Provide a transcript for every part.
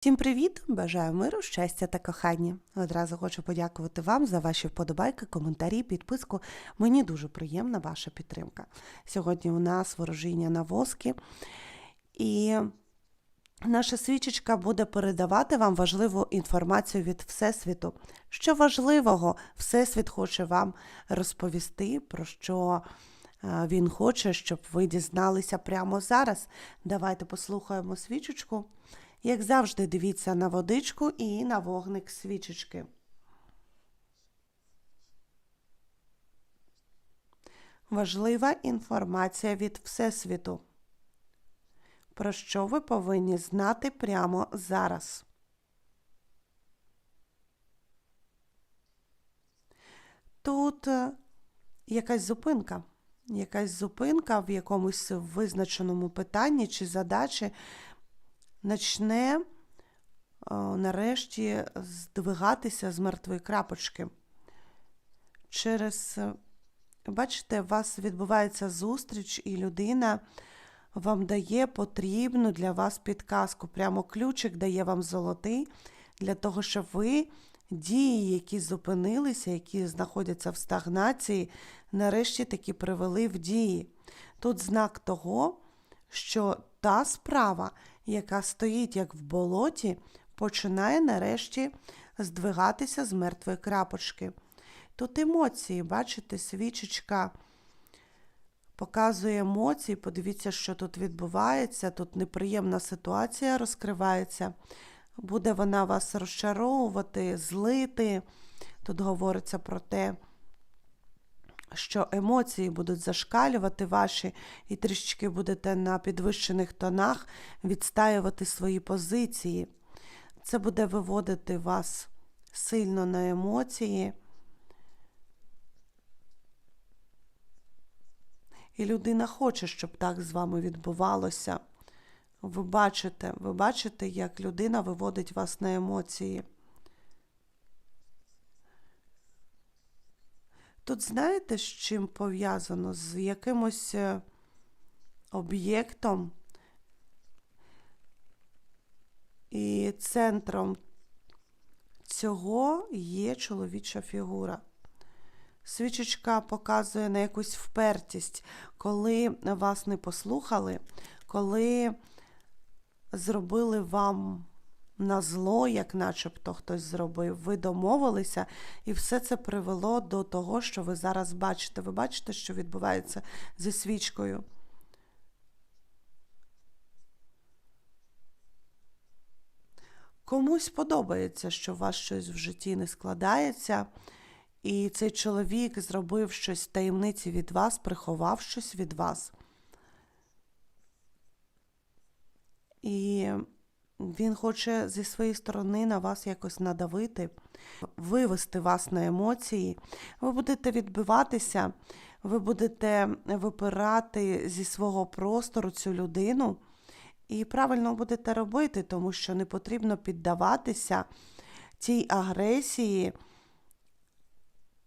Всім привіт! Бажаю миру, щастя та кохання. Одразу хочу подякувати вам за ваші вподобайки, коментарі, підписку. Мені дуже приємна ваша підтримка. Сьогодні у нас ворожіння на воски, і наша свічечка буде передавати вам важливу інформацію від Всесвіту. Що важливого Всесвіт хоче вам розповісти, про що е, він хоче, щоб ви дізналися прямо зараз. Давайте послухаємо свічечку. Як завжди, дивіться на водичку і на вогник свічечки. Важлива інформація від Всесвіту. Про що ви повинні знати прямо зараз. Тут е, якась зупинка. Якась зупинка в якомусь визначеному питанні чи задачі начне нарешті здвигатися з мертвої крапочки. Через, е, бачите, у вас відбувається зустріч, і людина вам дає потрібну для вас підказку. Прямо ключик дає вам золотий для того, щоб ви дії, які зупинилися, які знаходяться в стагнації, нарешті таки привели в дії. Тут знак того, що та справа, яка стоїть як в болоті, починає нарешті здвигатися з мертвої крапочки. Тут емоції, бачите, свічечка показує емоції. Подивіться, що тут відбувається. Тут неприємна ситуація розкривається. Буде вона вас розчаровувати, злити. Тут говориться про те, що емоції будуть зашкалювати ваші, і трішечки будете на підвищених тонах відстаювати свої позиції. Це буде виводити вас сильно на емоції. І людина хоче, щоб так з вами відбувалося. Ви бачите, ви бачите, як людина виводить вас на емоції. Тут знаєте, з чим пов'язано? З якимось е, об'єктом і центром цього є чоловіча фігура. Свічечка показує на якусь впертість, коли вас не послухали, коли зробили вам на зло, як начебто хтось зробив, ви домовилися, і все це привело до того, що ви зараз бачите. Ви бачите, що відбувається зі свічкою. Комусь подобається, що у вас щось в житті не складається, і цей чоловік зробив щось в таємниці від вас, приховав щось від вас. І він хоче зі своєї сторони на вас якось надавити, вивести вас на емоції. Ви будете відбиватися, ви будете випирати зі свого простору цю людину. І правильно будете робити, тому що не потрібно піддаватися тій агресії,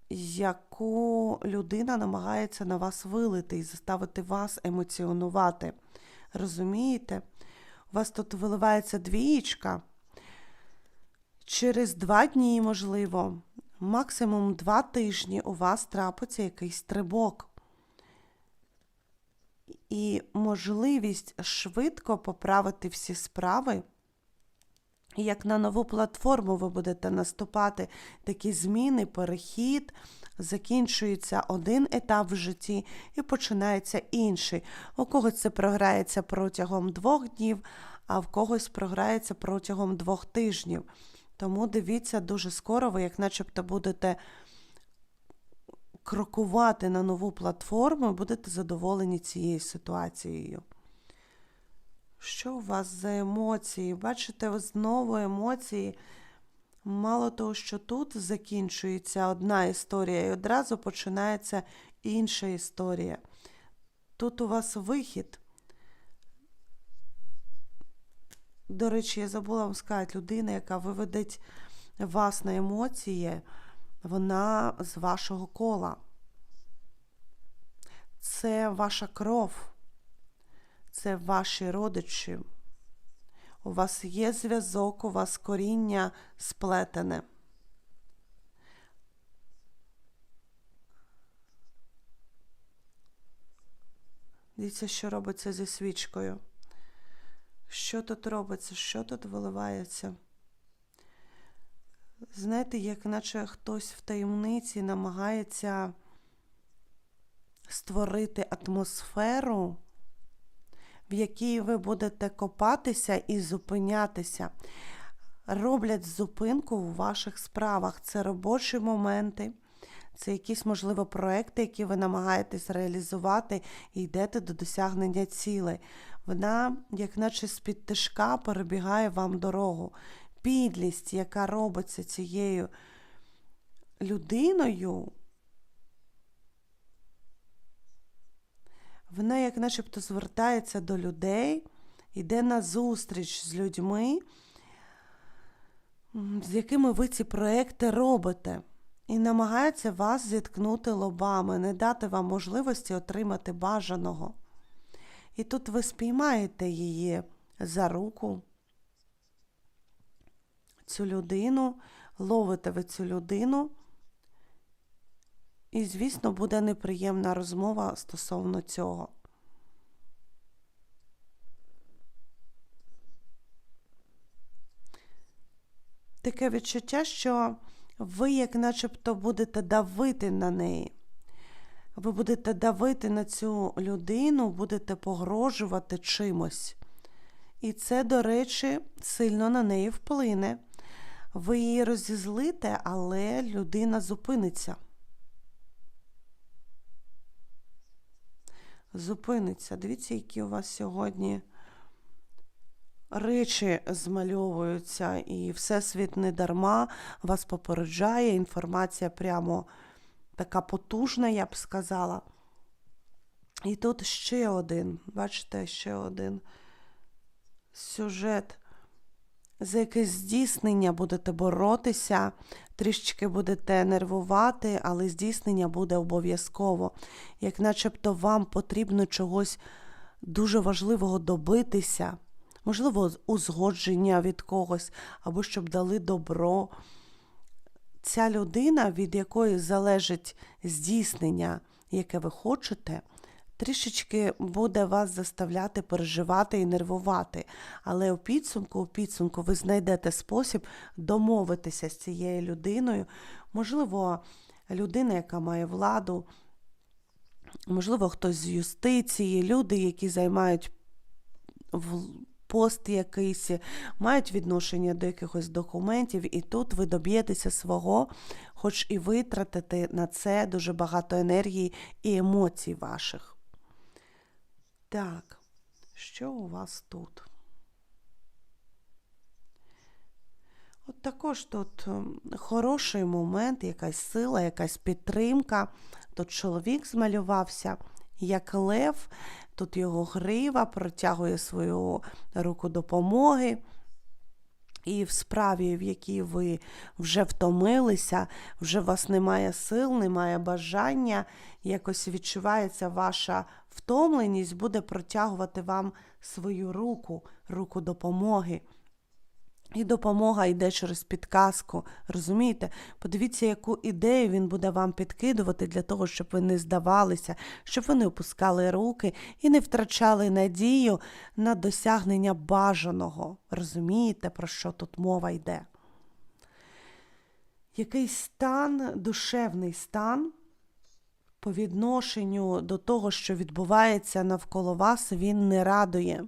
яку людина намагається на вас вилити і заставити вас емоціонувати. Розумієте? У вас тут виливається двієчка. Через два дні, можливо, максимум два тижні у вас трапиться якийсь стрибок. І можливість швидко поправити всі справи. Як на нову платформу ви будете наступати такі зміни, перехід, закінчується один етап в житті і починається інший. У когось це програється протягом двох днів, а в когось програється протягом двох тижнів. Тому дивіться, дуже скоро ви, як начебто, будете крокувати на нову платформу будете задоволені цією ситуацією. Що у вас за емоції? Бачите, знову емоції. Мало того, що тут закінчується одна історія, і одразу починається інша історія. Тут у вас вихід. До речі, я забула вам сказати, людина, яка виведеть вас на емоції, вона з вашого кола. Це ваша кров, це ваші родичі. У вас є зв'язок, у вас коріння сплетене. Дивіться, що робиться зі свічкою. Що тут робиться, що тут виливається? Знаєте, як наче хтось в таємниці намагається створити атмосферу, в якій ви будете копатися і зупинятися. Роблять зупинку у ваших справах. Це робочі моменти, це якісь, можливо, проекти, які ви намагаєтесь реалізувати і йдете до досягнення цілей. Вона, як наче з-під тишка, перебігає вам дорогу. Підлість, яка робиться цією людиною, вона, як начебто, звертається до людей, йде на зустріч з людьми, з якими ви ці проекти робите, і намагається вас зіткнути лобами, не дати вам можливості отримати бажаного. І тут ви спіймаєте її за руку, цю людину, ловите ви цю людину. І, звісно, буде неприємна розмова стосовно цього. Таке відчуття, що ви, як начебто, будете давити на неї. Ви будете давити на цю людину, будете погрожувати чимось. І це, до речі, сильно на неї вплине. Ви її розізлите, але людина зупиниться. Зупиниться. Дивіться, які у вас сьогодні речі змальовуються, і Всесвіт не дарма вас попереджає. Інформація прямо така потужна, я б сказала. І тут ще один, бачите, ще один сюжет. За якесь здійснення будете боротися, трішечки будете нервувати, але здійснення буде обов'язково. Як начебто вам потрібно чогось дуже важливого добитися, можливо, узгодження від когось, або щоб дали добро. Ця людина, від якої залежить здійснення, яке ви хочете, трішечки буде вас заставляти переживати і нервувати. Але у підсумку, у підсумку ви знайдете спосіб домовитися з цією людиною. Можливо, людина, яка має владу, можливо, хтось з юстиції, люди, які займають пост якийсь, мають відношення до якихось документів, і тут ви доб'єтеся свого, хоч і витратите на це дуже багато енергії і емоцій ваших. Так, що у вас тут? От також тут ем, хороший момент, якась сила, якась підтримка. Тут чоловік змалювався, як лев, тут його грива протягує свою руку допомоги. І в справі, в якій ви вже втомилися, вже у вас немає сил, немає бажання, якось відчувається ваша втомленість, буде протягувати вам свою руку, руку допомоги. І допомога йде через підказку. Розумієте? Подивіться, яку ідею він буде вам підкидувати для того, щоб ви не здавалися, щоб ви не опускали руки і не втрачали надію на досягнення бажаного. Розумієте, про що тут мова йде? Якийсь стан, душевний стан по відношенню до того, що відбувається навколо вас, він не радує.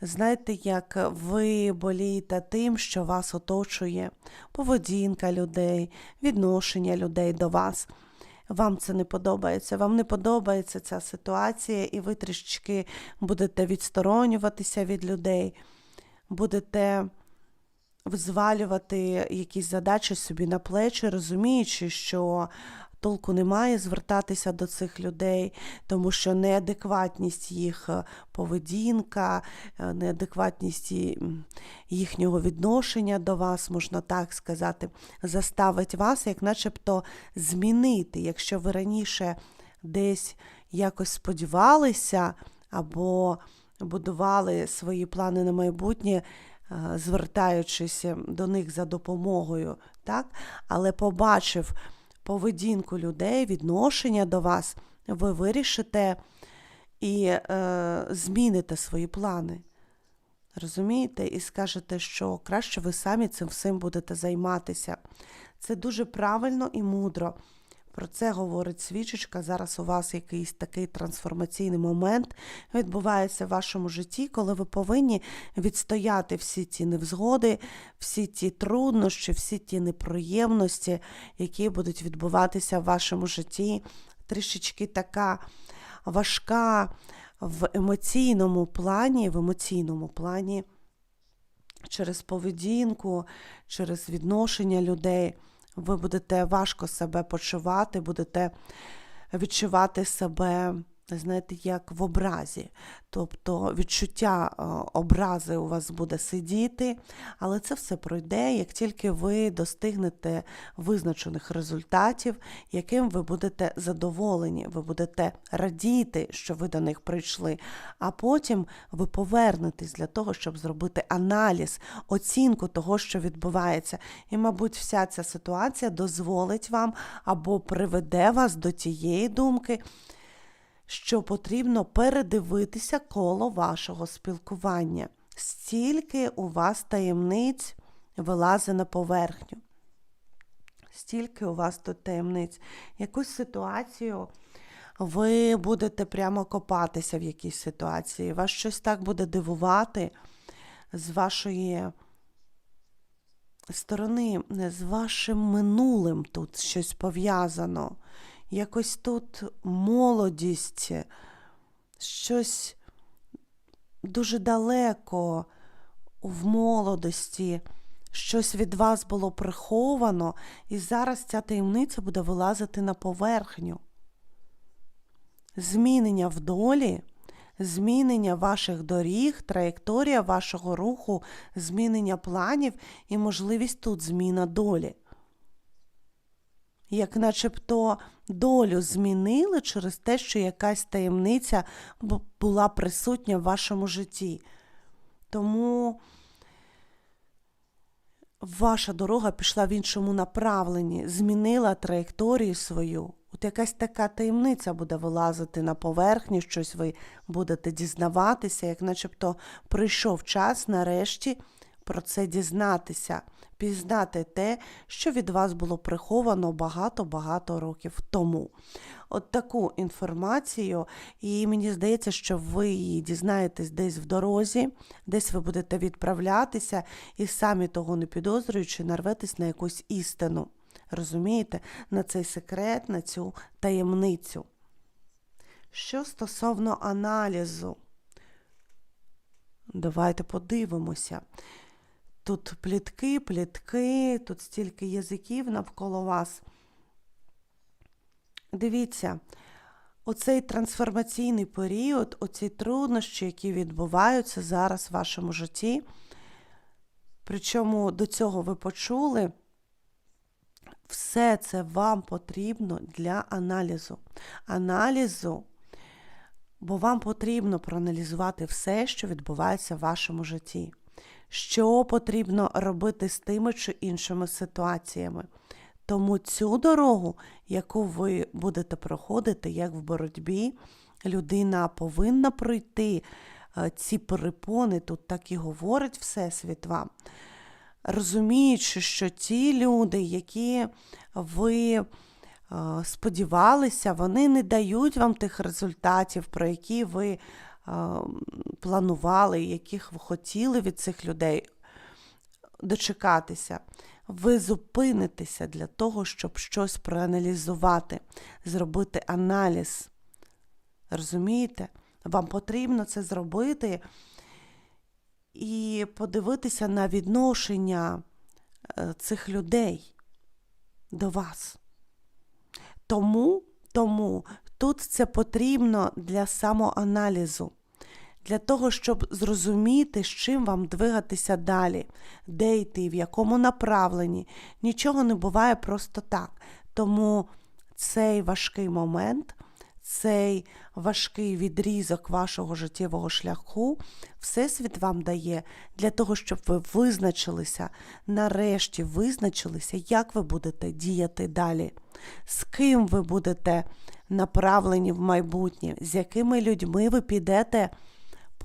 Знаєте, як ви болієте тим, що вас оточує, поведінка людей, відношення людей до вас. Вам це не подобається, вам не подобається ця ситуація, і ви трішечки будете відсторонюватися від людей, будете взвалювати якісь задачі собі на плечі, розуміючи, що толку немає звертатися до цих людей, тому що неадекватність їх е, поведінка, е, неадекватність їхнього відношення до вас, можна так сказати, заставить вас, як начебто, змінити, якщо ви раніше десь якось сподівалися або будували свої плани на майбутнє, е, звертаючись до них за допомогою, так? але побачив поведінку людей, відношення до вас, ви вирішите і е, зміните свої плани. Розумієте? І скажете, що краще ви самі цим всім будете займатися. Це дуже правильно і мудро. Про це говорить свічечка. Зараз у вас якийсь такий трансформаційний момент відбувається в вашому житті, коли ви повинні відстояти всі ті невзгоди, всі ті труднощі, всі ті неприємності, які будуть відбуватися в вашому житті. Трішечки така важка в емоційному плані, в емоційному плані через поведінку, через відношення людей. Ви будете важко себе почувати, будете відчувати себе, знаєте, як в образі. Тобто відчуття е, образи у вас буде сидіти, але це все пройде, як тільки ви достигнете визначених результатів, яким ви будете задоволені, ви будете радіти, що ви до них прийшли, а потім ви повернетесь для того, щоб зробити аналіз, оцінку того, що відбувається. І, мабуть, вся ця ситуація дозволить вам або приведе вас до тієї думки що потрібно передивитися коло вашого спілкування. Стільки у вас таємниць вилазить на поверхню. Стільки у вас тут таємниць. Якусь ситуацію ви будете прямо копатися в якійсь ситуації. Вас щось так буде дивувати з вашої сторони, з вашим минулим тут щось пов'язано якось тут молодість, щось дуже далеко в молодості, щось від вас було приховано, і зараз ця таємниця буде вилазити на поверхню. Змінення в долі, змінення ваших доріг, траєкторія вашого руху, змінення планів і можливість тут зміна долі як начебто долю змінили через те, що якась таємниця була присутня в вашому житті. Тому ваша дорога пішла в іншому направленні, змінила траєкторію свою. От якась така таємниця буде вилазити на поверхню, щось ви будете дізнаватися, як начебто прийшов час нарешті про це дізнатися, пізнати те, що від вас було приховано багато-багато років тому. От таку інформацію, і мені здається, що ви її дізнаєтесь десь в дорозі, десь ви будете відправлятися і самі того не підозрюючи, нарветесь на якусь істину. Розумієте, на цей секрет, на цю таємницю. Що стосовно аналізу, давайте подивимося. Тут плітки, плітки, тут стільки язиків навколо вас. Дивіться, оцей трансформаційний період, оці труднощі, які відбуваються зараз в вашому житті. Причому до цього ви почули, все це вам потрібно для аналізу. Аналізу, бо вам потрібно проаналізувати все, що відбувається в вашому житті що потрібно робити з тими чи іншими ситуаціями. Тому цю дорогу, яку ви будете проходити, як в боротьбі, людина повинна пройти е, ці перепони, тут так і говорить Всесвіт вам. Розуміючи, що ті люди, які ви е, сподівалися, вони не дають вам тих результатів, про які ви планували, яких ви хотіли від цих людей дочекатися. Ви зупинитеся для того, щоб щось проаналізувати, зробити аналіз. Розумієте? Вам потрібно це зробити і подивитися на відношення е, цих людей до вас. Тому, Тому тут це потрібно для самоаналізу для того, щоб зрозуміти, з чим вам двигатися далі, де йти, в якому направленні. Нічого не буває просто так. Тому цей важкий момент, цей важкий відрізок вашого життєвого шляху Всесвіт вам дає для того, щоб ви визначилися, нарешті визначилися, як ви будете діяти далі, з ким ви будете направлені в майбутнє, з якими людьми ви підете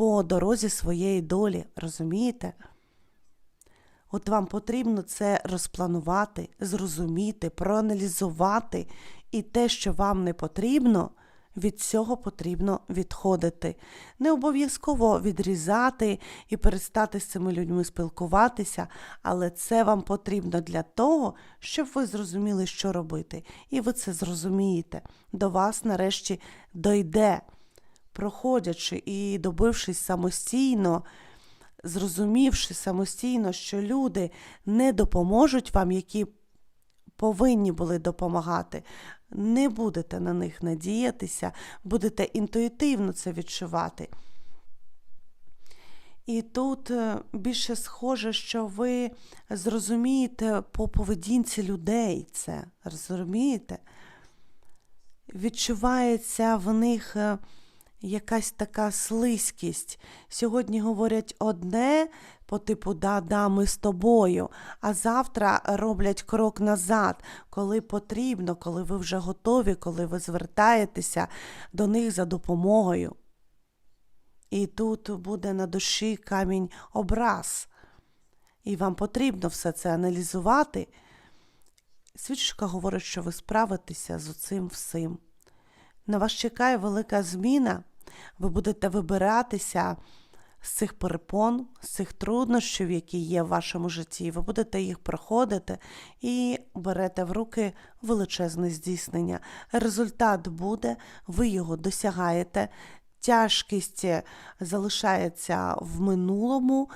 по дорозі своєї долі, розумієте? От вам потрібно це розпланувати, зрозуміти, проаналізувати, і те, що вам не потрібно, від цього потрібно відходити. Не обов'язково відрізати і перестати з цими людьми спілкуватися, але це вам потрібно для того, щоб ви зрозуміли, що робити. І ви це зрозумієте. До вас нарешті дойде, проходячи і добившись самостійно зрозумівши самостійно, що люди не допоможуть вам, які повинні були допомагати, не будете на них надіятися, будете інтуїтивно це відчувати. І тут е, більше схоже, що ви зрозумієте по поведінці людей це, розумієте? Відчувається в них е, якась така слизькість. Сьогодні говорять одне по типу да, да, ми з тобою, а завтра роблять крок назад, коли потрібно, коли ви вже готові, коли ви звертаєтеся до них за допомогою. І тут буде на душі камінь образ. І вам потрібно все це аналізувати. Свічка говорить, що ви справитеся з цим всім. На вас чекає велика зміна, ви будете вибиратися з цих перепон, з цих труднощів, які є в вашому житті. Ви будете їх проходити і берете в руки величезне здійснення. Результат буде, ви його досягаєте. Тяжкість залишається в минулому,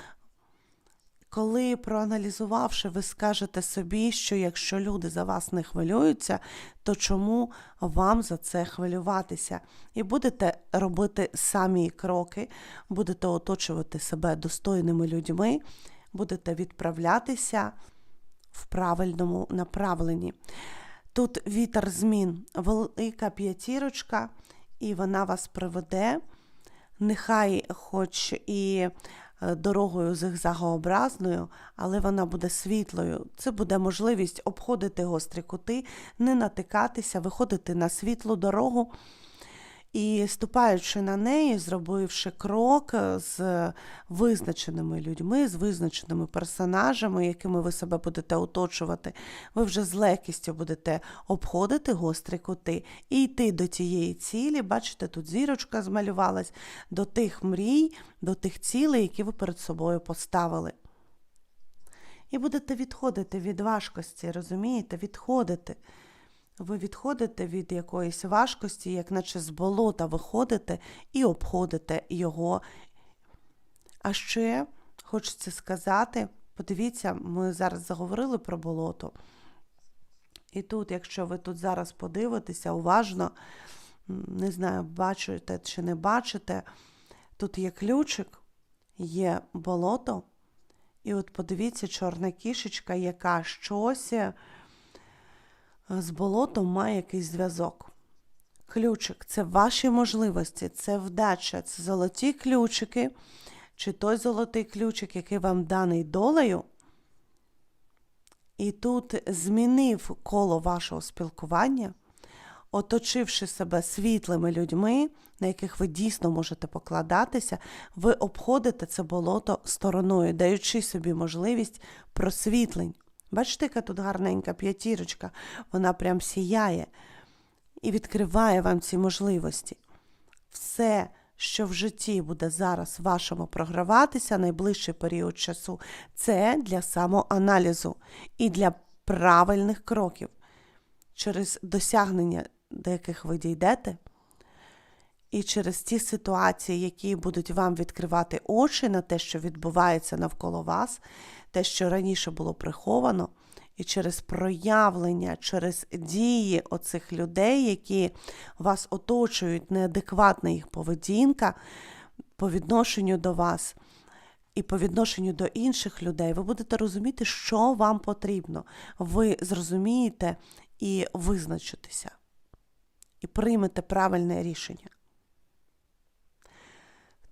коли проаналізувавши, ви скажете собі, що якщо люди за вас не хвилюються, то чому вам за це хвилюватися? І будете робити самі кроки, будете оточувати себе достойними людьми, будете відправлятися в правильному направленні. Тут вітер змін, велика п'ятірочка, і вона вас приведе. Нехай хоч і дорогою зигзагообразною, але вона буде світлою. Це буде можливість обходити гострі кути, не натикатися, виходити на світлу дорогу. І ступаючи на неї, зробивши крок з визначеними людьми, з визначеними персонажами, якими ви себе будете оточувати, ви вже з легкістю будете обходити гострі кути і йти до тієї цілі. Бачите, тут зірочка змалювалась, до тих мрій, до тих цілей, які ви перед собою поставили. І будете відходити від важкості, розумієте? Відходити. Ви відходите від якоїсь важкості, як наче з болота виходите і обходите його. А ще хочеться сказати, подивіться, ми зараз заговорили про болото. І тут, якщо ви тут зараз подивитеся уважно, не знаю, бачите чи не бачите, тут є ключик, є болото, і от подивіться, чорна кішечка, яка щось з болотом має якийсь зв'язок. Ключик це ваші можливості, це вдача, це золоті ключики, чи той золотий ключик, який вам даний долею. І тут змінив коло вашого спілкування, оточивши себе світлими людьми, на яких ви дійсно можете покладатися, ви обходите це болото стороною, даючи собі можливість просвітлень. Бачите, яка тут гарненька п'ятірочка, вона прям сіяє і відкриває вам ці можливості. Все, що в житті буде зараз вашому програватися найближчий період часу, це для самоаналізу і для правильних кроків. Через досягнення, до яких ви дійдете, і через ті ситуації, які будуть вам відкривати очі на те, що відбувається навколо вас, те, що раніше було приховано, і через проявлення, через дії оцих людей, які вас оточують, неадекватна їх поведінка по відношенню до вас. І по відношенню до інших людей, ви будете розуміти, що вам потрібно. Ви зрозумієте і визначитеся. і приймете правильне рішення.